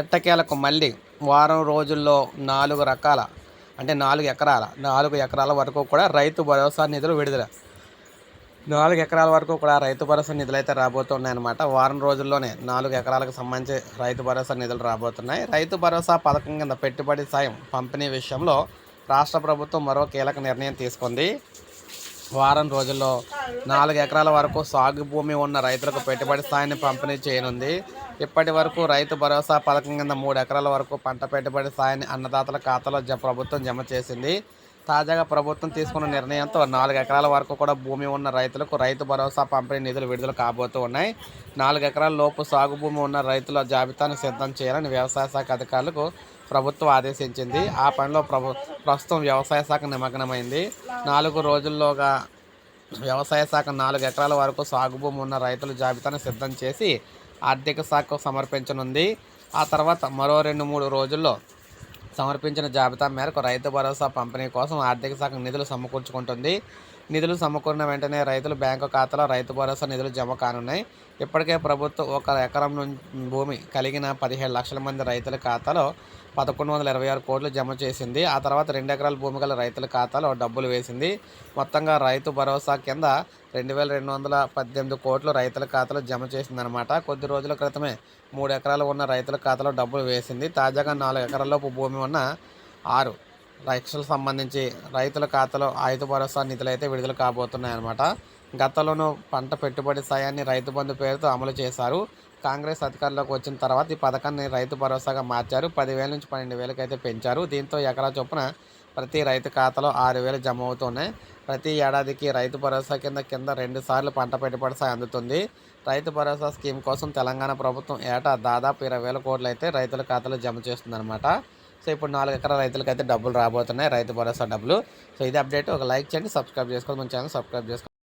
ఎట్టకేలకు మళ్ళీ వారం రోజుల్లో నాలుగు రకాల అంటే నాలుగు ఎకరాల నాలుగు ఎకరాల వరకు కూడా రైతు భరోసా నిధులు విడుదల. నాలుగు ఎకరాల వరకు కూడా రైతు భరోసా నిధులు అయితే రాబోతున్నాయన్నమాట. వారం రోజుల్లోనే నాలుగు ఎకరాలకు సంబంధించి రైతు భరోసా నిధులు రాబోతున్నాయి. రైతు భరోసా పథకం కింద పెట్టుబడి సాయం పంపిణీ విషయంలో రాష్ట్ర ప్రభుత్వం మరో కీలక నిర్ణయం తీసుకుంది. వారం రోజుల్లో నాలుగు ఎకరాల వరకు సాగు భూమి ఉన్న రైతులకు పెట్టుబడి స్థాయిని పంపిణీ చేయనుంది. ఇప్పటి వరకు రైతు భరోసా పథకం కింద మూడు ఎకరాల వరకు పంట పెట్టుబడి స్థాయిని అన్నదాతల ఖాతాలో జ ప్రభుత్వం జమ చేసింది. తాజాగా ప్రభుత్వం తీసుకున్న నిర్ణయంతో నాలుగు ఎకరాల వరకు కూడా భూమి ఉన్న రైతులకు రైతు భరోసా పంపిణీ నిధులు విడుదల కాబోతూ ఉన్నాయి. నాలుగు ఎకరాల లోపు సాగు భూమి ఉన్న రైతుల జాబితాను సిద్ధం చేయాలని వ్యవసాయ శాఖ అధికారులకు ప్రభుత్వం ఆదేశించింది. ఆ పనిలో ప్రభు ప్రస్తుతం వ్యవసాయ శాఖ నిమగ్నమైంది. నాలుగు రోజుల్లోగా వ్యవసాయ శాఖ నాలుగు ఎకరాల వరకు సాగు భూమి ఉన్న రైతుల జాబితాను సిద్ధం చేసి ఆర్థిక శాఖకు సమర్పించనుంది. ఆ తర్వాత మరో రెండు మూడు రోజుల్లో సమర్పించిన జాబితా మేరకు రైతు భరోసా పంపిణీ కోసం ఆర్థిక శాఖ నిధులు సమకూర్చుకుంటుంది. నిధులు సమకూరిన వెంటనే రైతుల బ్యాంకు ఖాతాలో రైతు భరోసా నిధులు జమ కానున్నాయి. ఇప్పటికే ప్రభుత్వం ఒక ఎకరం నుంచి భూమి కలిగిన పదిహేడు లక్షల మంది రైతుల ఖాతాలో పదకొండు వందల ఇరవై ఆరు కోట్లు జమ చేసింది. ఆ తర్వాత రెండు ఎకరాల భూమి గల రైతుల ఖాతాలో డబ్బులు వేసింది. మొత్తంగా రైతు భరోసా కింద రెండు వేల రెండు వందల పద్దెనిమిది కోట్లు రైతుల ఖాతాలో జమ చేసిందనమాట కొద్ది రోజుల క్రితమే మూడు ఎకరాలు ఉన్న రైతుల ఖాతాలో డబ్బులు వేసింది. తాజాగా నాలుగు ఎకరాలలోపు భూమి ఉన్న ఆరు లక్షలకు సంబంధించి రైతుల ఖాతాలో ఆయుధ భరోసా నిధులు అయితే విడుదల కాబోతున్నాయన్నమాట. గతంలోనూ పంట పెట్టుబడి సాయాన్ని రైతు బంధు పేరుతో అమలు చేశారు. కాంగ్రెస్ అధికారంలోకి వచ్చిన తర్వాత ఈ పథకాన్ని రైతు భరోసాగా మార్చారు. పదివేల నుంచి పన్నెండు వేలకు అయితే పెంచారు. దీంతో ఎకరా చొప్పున ప్రతి రైతు ఖాతాలో ఆరు వేలు జమ అవుతున్నాయి. ప్రతి ఏడాదికి రైతు భరోసా కింద కింద రెండు సార్లు పంట పెట్టుబడి సాయం అందుతుంది. రైతు భరోసా స్కీమ్ కోసం తెలంగాణ ప్రభుత్వం ఏటా దాదాపు ఇరవై వేల కోట్లు అయితే రైతుల ఖాతాలో జమ చేస్తుందన్నమాట. సో ఇప్పుడు నాలుగు ఎకరాల రైతులకైతే డబ్బులు రాబోతున్నాయి. రైతు భరోసా డబ్బులు. సో ఇది అప్డేట్. ఒక లైక్ చేయండి సబ్స్క్రైబ్ చేసుకోండి. మన ఛానల్ సబ్స్క్రైబ్ చేసుకోండి.